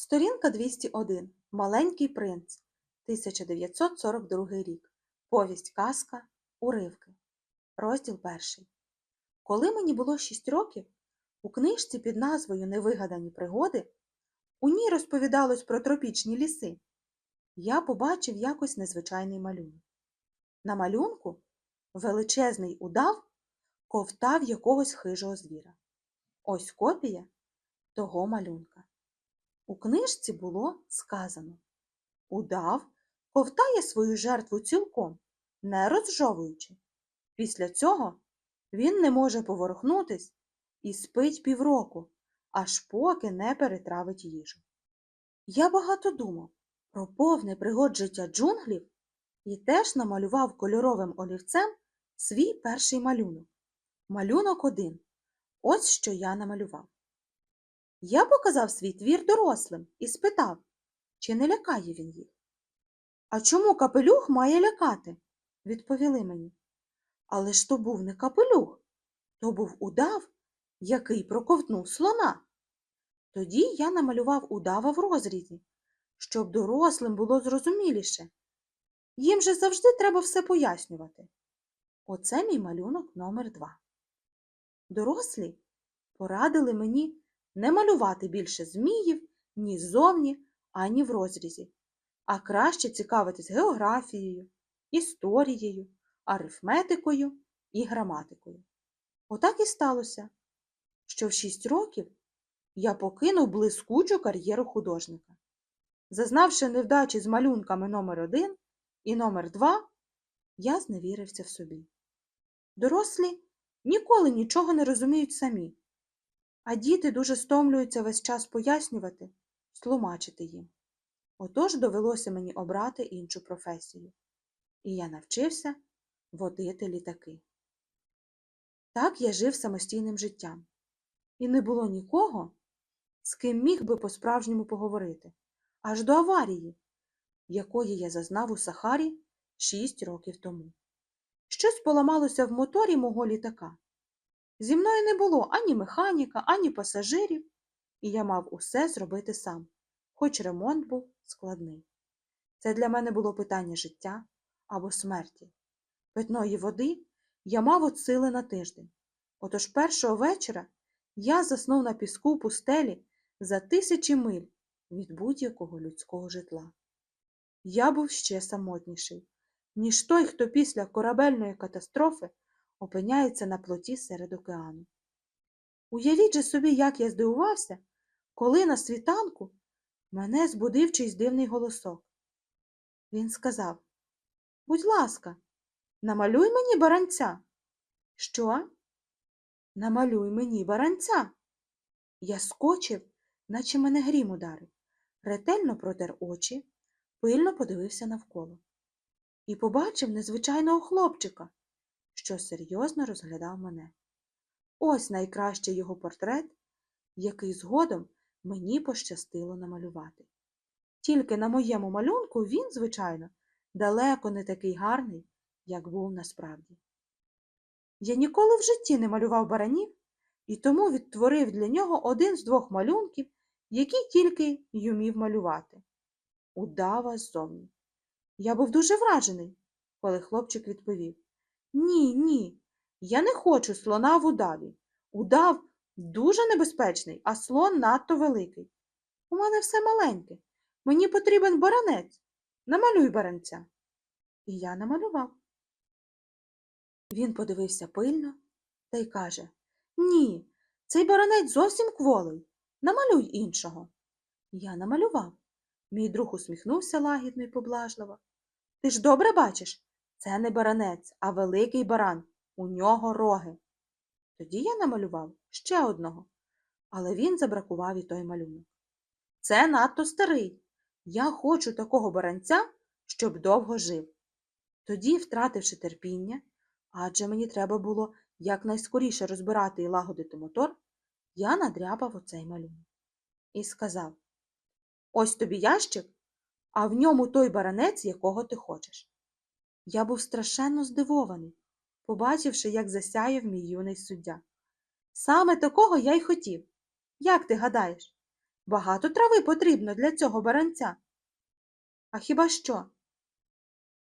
Сторінка 201. Маленький принц. 1942 рік. Повість казка. Уривки. Розділ перший. Коли мені було 6 років, у книжці під назвою Невигадані пригоди у ній розповідалось про тропічні ліси. Я побачив якось незвичайний малюнок. На малюнку величезний удав ковтав якогось хижого звіра. Ось копія того малюнка. У книжці було сказано Удав ковтає свою жертву цілком, не розжовуючи. Після цього він не може поворухнутись і спить півроку, аж поки не перетравить їжу. Я багато думав про повне пригод життя джунглів і теж намалював кольоровим олівцем свій перший малюнок. Малюнок один. Ось що я намалював. Я показав свій твір дорослим і спитав, чи не лякає він їх. А чому капелюх має лякати? відповіли мені. Але ж то був не капелюх, то був удав, який проковтнув слона. Тоді я намалював удава в розрізі, щоб дорослим було зрозуміліше. Їм же завжди треба все пояснювати. Оце мій малюнок номер два. Дорослі порадили мені не малювати більше зміїв ні ззовні, ані в розрізі, а краще цікавитись географією, історією, арифметикою і граматикою. Отак і сталося, що в шість років я покинув блискучу кар'єру художника. Зазнавши невдачі з малюнками номер один і номер два, я зневірився в собі. Дорослі ніколи нічого не розуміють самі, а діти дуже стомлюються весь час пояснювати, тлумачити їм. Отож довелося мені обрати іншу професію, і я навчився водити літаки. Так я жив самостійним життям, і не було нікого, з ким міг би по-справжньому поговорити, аж до аварії, якої я зазнав у Сахарі шість років тому. Щось поламалося в моторі мого літака. Зі мною не було ані механіка, ані пасажирів, і я мав усе зробити сам, хоч ремонт був складний. Це для мене було питання життя або смерті. Питної води я мав от сили на тиждень. Отож першого вечора я заснув на піску пустелі за тисячі миль від будь-якого людського житла. Я був ще самотніший, ніж той, хто після корабельної катастрофи опиняється на плоті серед океану. Уявіть же собі, як я здивувався, коли на світанку мене збудив чийсь дивний голосок. Він сказав Будь ласка, намалюй мені баранця. Що? Намалюй мені баранця. Я скочив, наче мене грім ударив, ретельно протер очі, пильно подивився навколо і побачив незвичайного хлопчика, що серйозно розглядав мене. Ось найкращий його портрет, який згодом мені пощастило намалювати. Тільки на моєму малюнку він, звичайно, далеко не такий гарний, як був насправді. Я ніколи в житті не малював баранів і тому відтворив для нього один з двох малюнків, які тільки й умів малювати. Удава ззовні. Я був дуже вражений, коли хлопчик відповів Ні, ні, я не хочу слона в удаві. Удав дуже небезпечний, а слон надто великий. У мене все маленьке. Мені потрібен баранець. Намалюй баранця. І я намалював. Він подивився пильно та й каже Ні, цей баранець зовсім кволий. Намалюй іншого. Я намалював. Мій друг усміхнувся лагідно й поблажливо. Ти ж добре бачиш? Це не баранець, а великий баран. У нього роги. Тоді я намалював ще одного, але він забракував і той малюнок. Це надто старий. Я хочу такого баранця, щоб довго жив. Тоді, втративши терпіння, адже мені треба було якнайскоріше розбирати і лагодити мотор, я надряпав оцей малюнок і сказав Ось тобі ящик, а в ньому той баранець, якого ти хочеш. Я був страшенно здивований, побачивши, як засяяв мій юний суддя. Саме такого я й хотів. Як ти гадаєш? Багато трави потрібно для цього баранця. А хіба що?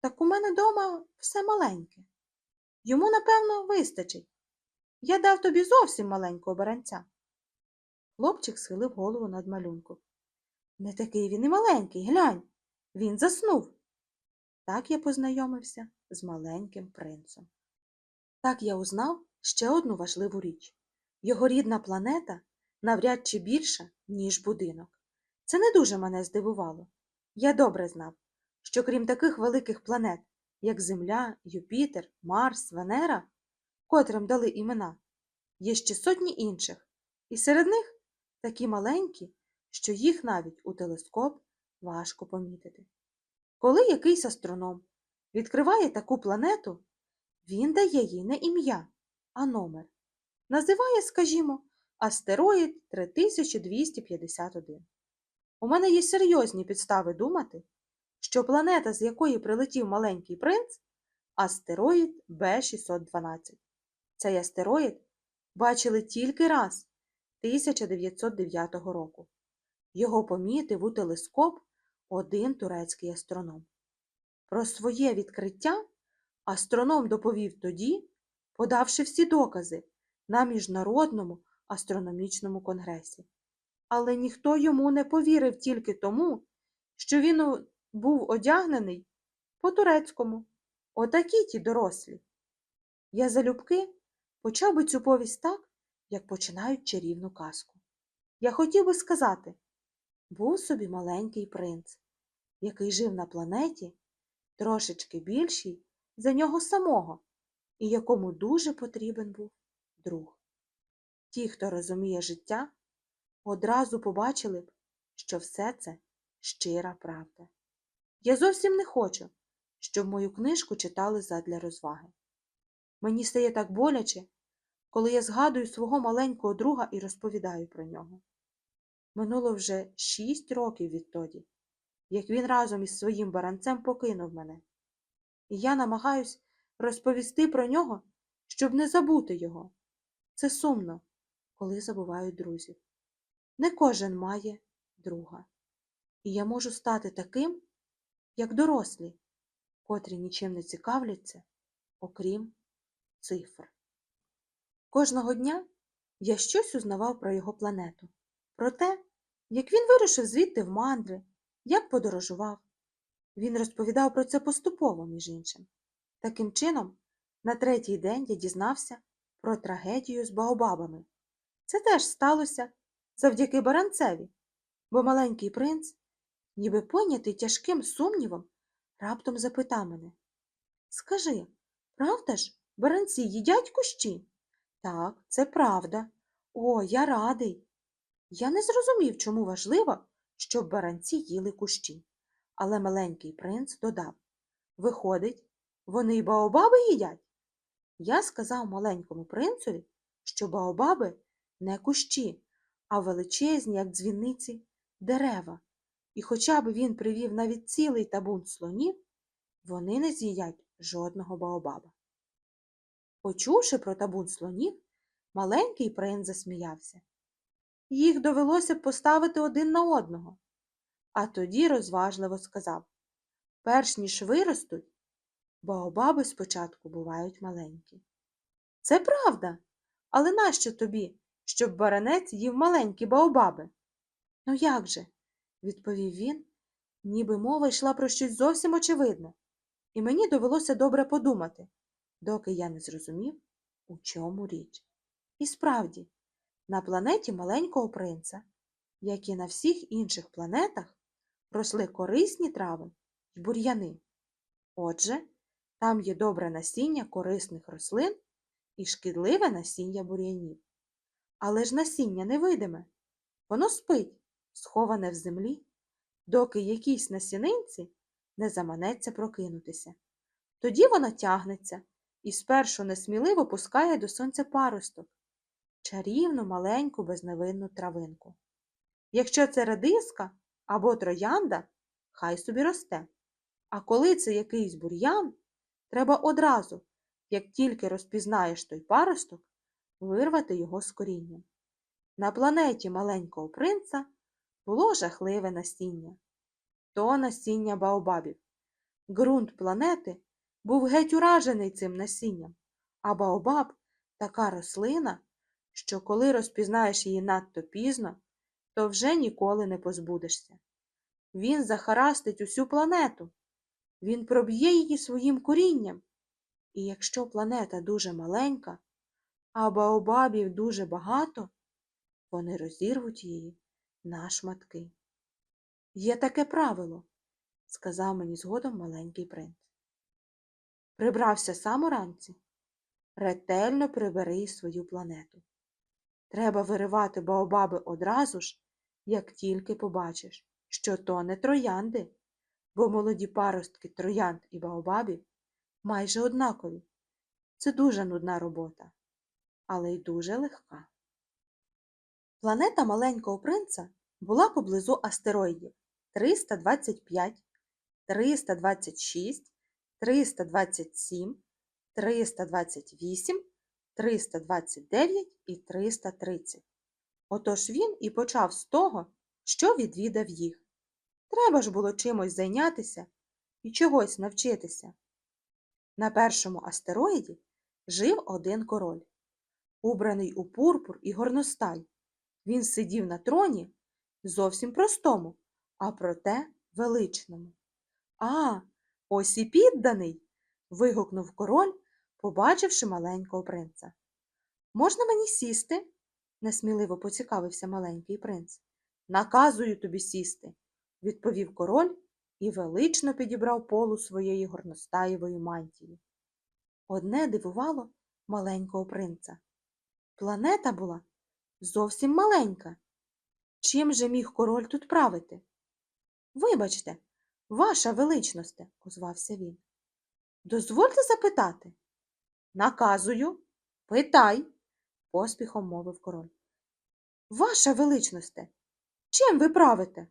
Так у мене дома все маленьке. Йому, напевно, вистачить. Я дав тобі зовсім маленького баранця. Хлопчик схилив голову над малюнком. Не такий він і маленький, глянь, він заснув. Так я познайомився з маленьким принцем. Так я узнав ще одну важливу річ. Його рідна планета навряд чи більша, ніж будинок. Це не дуже мене здивувало. Я добре знав, що крім таких великих планет, як Земля, Юпітер, Марс, Венера, котрим дали імена, є ще сотні інших, і серед них такі маленькі, що їх навіть у телескоп важко помітити. Коли якийсь астроном відкриває таку планету, він дає їй не ім'я, а номер. Називає, скажімо, астероїд 3251. У мене є серйозні підстави думати, що планета, з якої прилетів маленький принц, астероїд Б612. Цей астероїд бачили тільки раз 1909 року. Його помітив у телескоп один турецький астроном. Про своє відкриття астроном доповів тоді, подавши всі докази на Міжнародному астрономічному конгресі. Але ніхто йому не повірив тільки тому, що він був одягнений по-турецькому. Отакі ті дорослі. Я залюбки почав би цю повість так, як починають чарівну казку. Я хотів би сказати, був собі маленький принц, який жив на планеті трошечки більшій за нього самого, і якому дуже потрібен був друг. Ті, хто розуміє життя, одразу побачили б, що все це щира правда. Я зовсім не хочу, щоб мою книжку читали задля розваги. Мені стає так боляче, коли я згадую свого маленького друга і розповідаю про нього. Минуло вже шість років відтоді, як він разом із своїм баранцем покинув мене. І я намагаюсь розповісти про нього, щоб не забути його. Це сумно, коли забувають друзів. Не кожен має друга. І я можу стати таким, як дорослі, котрі нічим не цікавляться, окрім цифр. Кожного дня я щось узнавав про його планету, про те, як він вирушив звідти в мандри, як подорожував. Він розповідав про це поступово, між іншим. Таким чином, на третій день я дізнався про трагедію з Баобабами. Це теж сталося завдяки баранцеві, бо маленький принц, ніби понятий тяжким сумнівом, раптом запитав мене Скажи, правда ж, баранці їдять кущі? Так, це правда. О, я радий. Я не зрозумів, чому важливо, щоб баранці їли кущі. Але маленький принц додав Виходить, вони й баобаби їдять? Я сказав маленькому принцеві, що баобаби не кущі, а величезні, як дзвіниці, дерева. І хоча б він привів навіть цілий табун слонів, вони не з'їдять жодного баобаба. Почувши про табун слонів, маленький принц засміявся. Їх довелося поставити один на одного. А тоді розважливо сказав перш ніж виростуть, Баобаби спочатку бувають маленькі. Це правда, але нащо тобі, щоб баранець їв маленькі баобаби? Ну як же? відповів він, ніби мова йшла про щось зовсім очевидне, і мені довелося добре подумати, доки я не зрозумів, у чому річ. І справді, на планеті маленького принца, як і на всіх інших планетах, росли корисні трави й бур'яни. Отже, там є добре насіння корисних рослин і шкідливе насіння бур'янів. Але ж насіння невидиме. Воно спить, сховане в землі, доки якійсь насінинці не заманеться прокинутися. Тоді воно тягнеться і спершу несміливо пускає до сонця паросток, чарівну маленьку безневинну травинку. Якщо це редиска або троянда, хай собі росте. А коли це якийсь бур'ян, треба одразу, як тільки розпізнаєш той паросток, вирвати його з корінням. На планеті маленького принца було жахливе насіння. То насіння Баобабів. Ґрунт планети був геть уражений цим насінням, а Баобаб така рослина, що коли розпізнаєш її надто пізно, то вже ніколи не позбудешся. Він захарастить усю планету, він проб'є її своїм корінням. І якщо планета дуже маленька, а Баобабів дуже багато, вони розірвуть її на шматки. Є таке правило, сказав мені згодом маленький принц. Прибрався сам уранці. Ретельно прибери свою планету. Треба виривати Баобаби одразу ж, як тільки побачиш, що то не троянди, бо молоді паростки троянд і Баобабів майже однакові. Це дуже нудна робота, але й дуже легка. Планета маленького принца була поблизу астероїдів 325, 326, 327, 328, 329 і 330. Отож він і почав з того, що відвідав їх. Треба ж було чимось зайнятися і чогось навчитися. На першому астероїді жив один король, убраний у пурпур і горностай. Він сидів на троні зовсім простому, а проте величному. А, ось і підданий. вигукнув король, побачивши маленького принца. Можна мені сісти? несміливо поцікавився маленький принц. Наказую тобі сісти, відповів король і велично підібрав полу своєї горностаєвої мантії. Одне дивувало маленького принца. Планета була зовсім маленька. Чим же міг король тут правити? Вибачте, ваша величносте, озвався він. Дозвольте запитати. Наказую, питай, поспіхом мовив король. Ваша величносте, чим ви правите?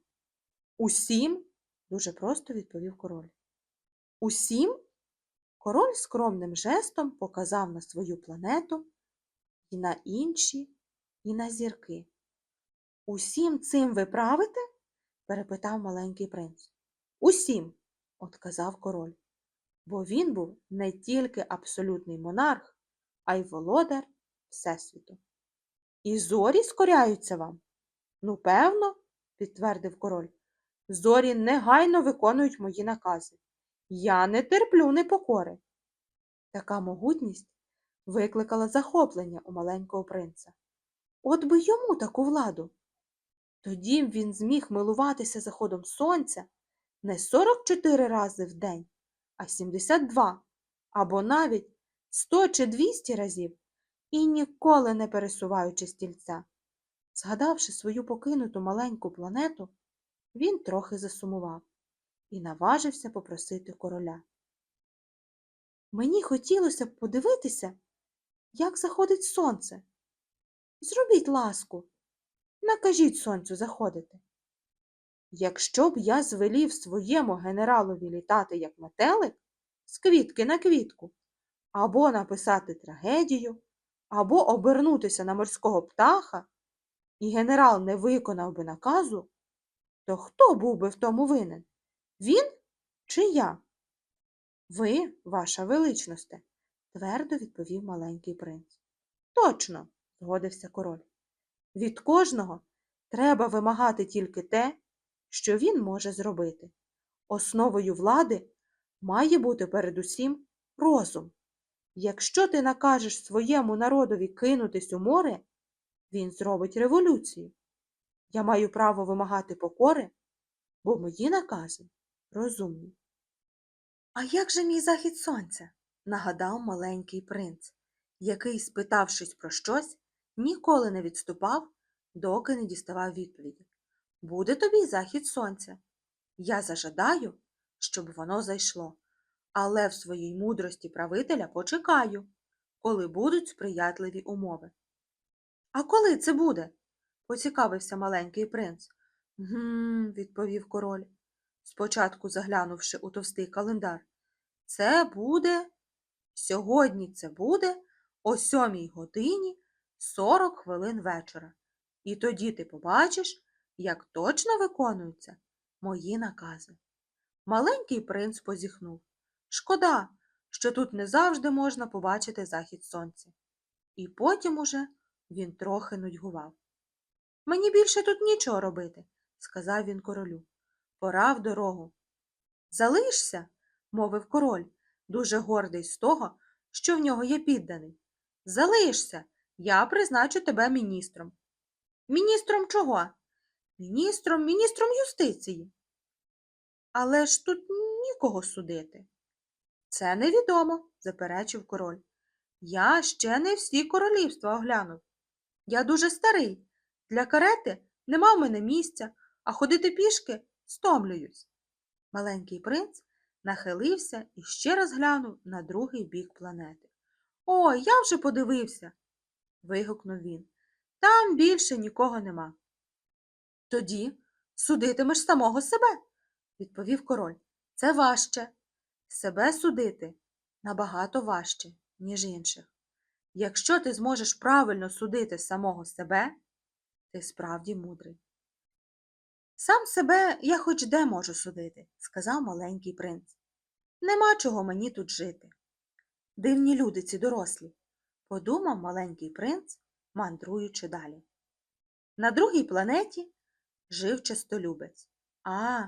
Усім, дуже просто відповів король. Усім? Король скромним жестом показав на свою планету і на інші, і на зірки. Усім цим ви правите? перепитав маленький принц. Усім, отказав король, бо він був не тільки абсолютний монарх, а й володар Всесвіту. І зорі скоряються вам? Ну, певно, підтвердив король. Зорі негайно виконують мої накази. Я не терплю непокори. Така могутність викликала захоплення у маленького принца. От би йому таку владу. Тоді він зміг милуватися заходом сонця не 44 рази в день, а 72, або навіть 100 чи 200 разів, і ніколи не пересуваючи стільця. Згадавши свою покинуту маленьку планету, він трохи засумував і наважився попросити короля. Мені хотілося б подивитися, як заходить сонце. Зробіть ласку, накажіть сонцю заходити. Якщо б я звелів своєму генералові літати, як метелик, з квітки на квітку, або написати трагедію, або обернутися на морського птаха, і генерал не виконав би наказу, то хто був би в тому винен? Він чи я? Ви, ваша величносте, твердо відповів маленький принц. Точно, згодився король. Від кожного треба вимагати тільки те, що він може зробити. Основою влади має бути передусім розум. Якщо ти накажеш своєму народові кинутись у море, він зробить революцію. Я маю право вимагати покори, бо мої накази розумні. А як же мій захід сонця? нагадав маленький принц, який, спитавшись про щось, ніколи не відступав, доки не діставав відповіді. Буде тобі захід сонця. Я зажадаю, щоб воно зайшло, але в своїй мудрості правителя почекаю, коли будуть сприятливі умови. А коли це буде? поцікавився маленький принц. Гм, відповів король, спочатку заглянувши у товстий календар. Це буде. Сьогодні це буде о сьомій годині сорок хвилин вечора. І тоді ти побачиш, як точно виконуються мої накази. Маленький принц позіхнув. Шкода, що тут не завжди можна побачити захід сонця. І потім уже він трохи нудьгував. Мені більше тут нічого робити, сказав він королю. Пора в дорогу. Залишся, мовив король, дуже гордий з того, що в нього є підданий. Залишся, я призначу тебе міністром. Міністром чого? Міністром, міністром юстиції. Але ж тут нікого судити. Це невідомо, заперечив король. Я ще не всі королівства оглянув. Я дуже старий. Для карети нема в мене місця, а ходити пішки стомлююсь. Маленький принц нахилився і ще раз глянув на другий бік планети. Ой, я вже подивився. вигукнув він. Там більше нікого нема. Тоді судитимеш самого себе, відповів король. Це важче. Себе судити набагато важче, ніж інших. Якщо ти зможеш правильно судити самого себе, ти справді мудрий. Сам себе я хоч де можу судити, сказав маленький принц. Нема чого мені тут жити. Дивні люди ці дорослі, подумав маленький принц, мандруючи далі. На другій планеті жив чистолюбець. А,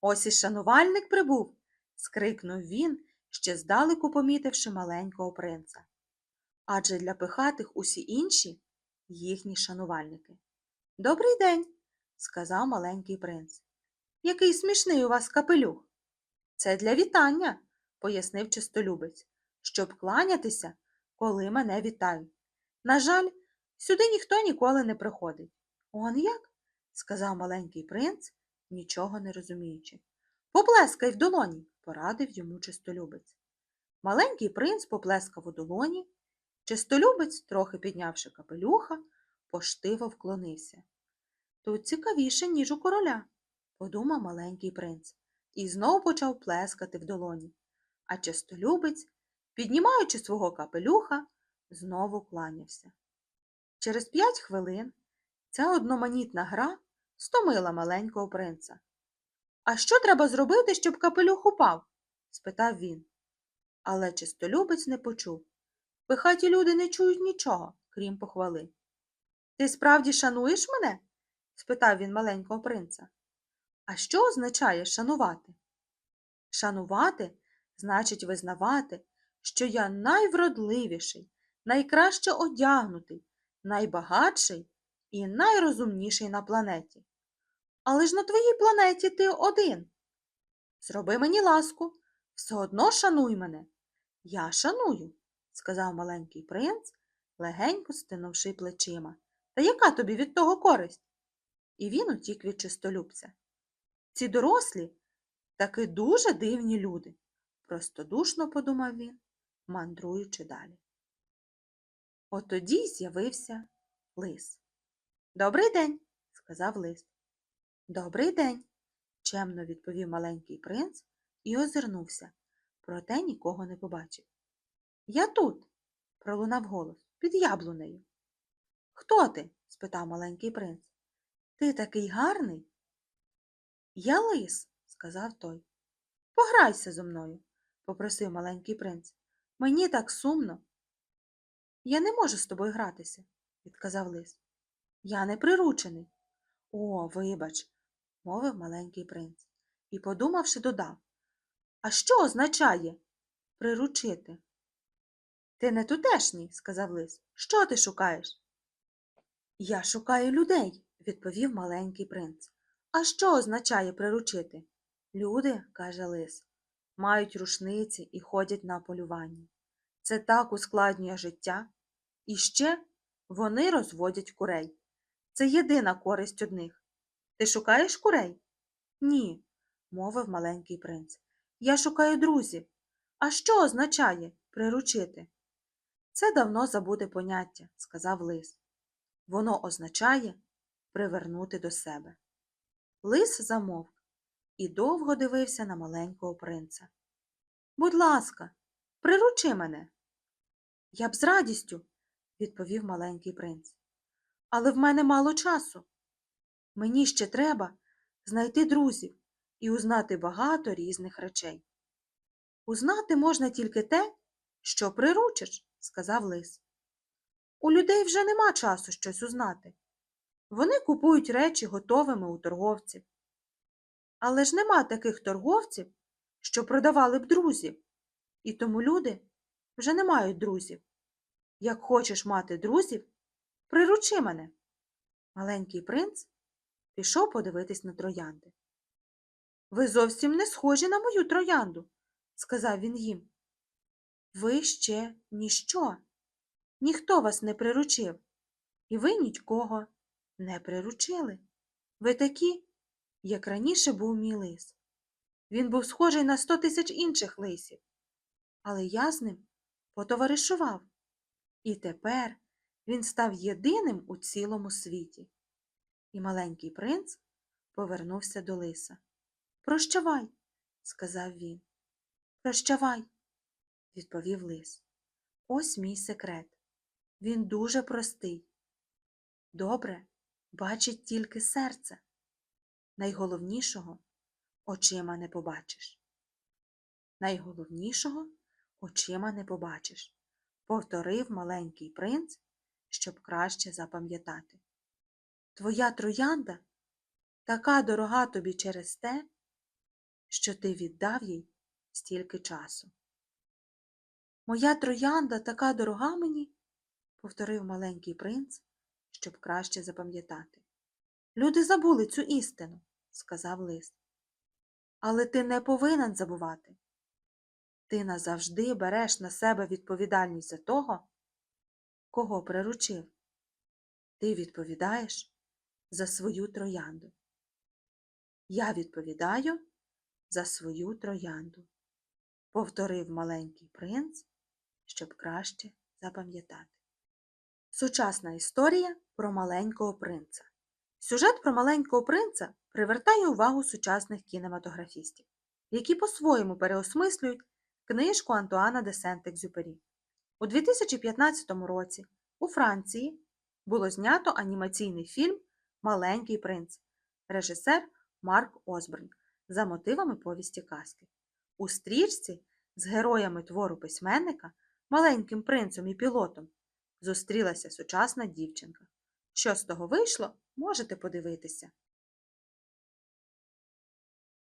ось і шанувальник прибув, скрикнув він, ще здалеку помітивши маленького принца. Адже для пихатих усі інші їхні шанувальники. Добрий день, сказав маленький принц. Який смішний у вас капелюх. Це для вітання, пояснив чистолюбець, щоб кланятися, коли мене вітають. На жаль, сюди ніхто ніколи не приходить. Он як? Сказав маленький принц, нічого не розуміючи. Поплескай в долоні, порадив йому чистолюбець. Маленький принц поплескав у долоні. Чистолюбець, трохи піднявши капелюха, поштиво вклонився. Тут цікавіше, ніж у короля, подумав маленький принц, і знов почав плескати в долоні. А чистолюбець, піднімаючи свого капелюха, знову кланявся. Через п'ять хвилин ця одноманітна гра стомила маленького принца. А що треба зробити, щоб капелюх упав? спитав він. Але чистолюбець не почув. Пихаті люди не чують нічого, крім похвали. Ти справді шануєш мене? спитав він маленького принца. А що означає шанувати? Шанувати значить визнавати, що я найвродливіший, найкраще одягнутий, найбагатший і найрозумніший на планеті. Але ж на твоїй планеті ти один. Зроби мені ласку, все одно шануй мене. Я шаную, сказав маленький принц, легенько стинувши плечима. Та яка тобі від того користь? І він утік від чистолюбця. Ці дорослі таки дуже дивні люди, простодушно подумав він, мандруючи далі. От тоді з'явився лис. Добрий день, сказав лис. Добрий день, чемно відповів маленький принц і озирнувся, проте нікого не побачив. Я тут, пролунав голос, під яблунею. Хто ти? спитав маленький принц. Ти такий гарний? Я лис, сказав той. Пограйся зо мною, попросив маленький принц. Мені так сумно. Я не можу з тобою гратися, відказав лис. Я не приручений. О, вибач, мовив маленький принц і, подумавши, додав. А що означає приручити? Ти не тутешній, сказав лис. Що ти шукаєш? Я шукаю людей, відповів маленький принц. А що означає приручити? Люди, каже лис, мають рушниці і ходять на полювання. Це так ускладнює життя. І ще вони розводять курей. Це єдина користь одних. Ти шукаєш курей? Ні, мовив маленький принц. Я шукаю друзів. А що означає приручити? Це давно забуде поняття, сказав лис. Воно означає привернути до себе. Лис замовк і довго дивився на маленького принца. Будь ласка, приручи мене. Я б з радістю, відповів маленький принц. Але в мене мало часу. Мені ще треба знайти друзів і узнати багато різних речей. Узнати можна тільки те, що приручиш, сказав лис. У людей вже нема часу щось узнати. Вони купують речі готовими у торговців. Але ж нема таких торговців, що продавали б друзів, і тому люди вже не мають друзів. Як хочеш мати друзів, приручи мене. Маленький принц пішов подивитись на троянди. Ви зовсім не схожі на мою троянду, сказав він їм. Ви ще ніщо. Ніхто вас не приручив, і ви нікого не приручили. Ви такі, як раніше був мій лис. Він був схожий на сто тисяч інших лисів, але я з ним потоваришував. І тепер він став єдиним у цілому світі. І маленький принц повернувся до лиса. Прощавай, сказав він. Прощавай, відповів лис. Ось мій секрет. Він дуже простий. Добре бачить тільки серце. Найголовнішого очима не побачиш. Найголовнішого очима не побачиш, повторив маленький принц, щоб краще запам'ятати. Твоя троянда така дорога тобі через те, що ти віддав їй стільки часу. Моя троянда така дорога мені, повторив маленький принц, щоб краще запам'ятати. Люди забули цю істину, сказав лис. Але ти не повинен забувати. Ти назавжди береш на себе відповідальність за того, кого приручив. Ти відповідаєш за свою троянду. Я відповідаю за свою троянду, повторив маленький принц, щоб краще запам'ятати. Сучасна історія про маленького принца. Сюжет про маленького принца привертає увагу сучасних кінематографістів, які по-своєму переосмислюють книжку Антуана де Сент-Екзюпері. У 2015 році у Франції було знято анімаційний фільм Маленький принц, режисер Марк Осборн за мотивами повісті казки. У стрічці з героями твору письменника, маленьким принцем і пілотом, зустрілася сучасна дівчинка. Що з того вийшло, можете подивитися.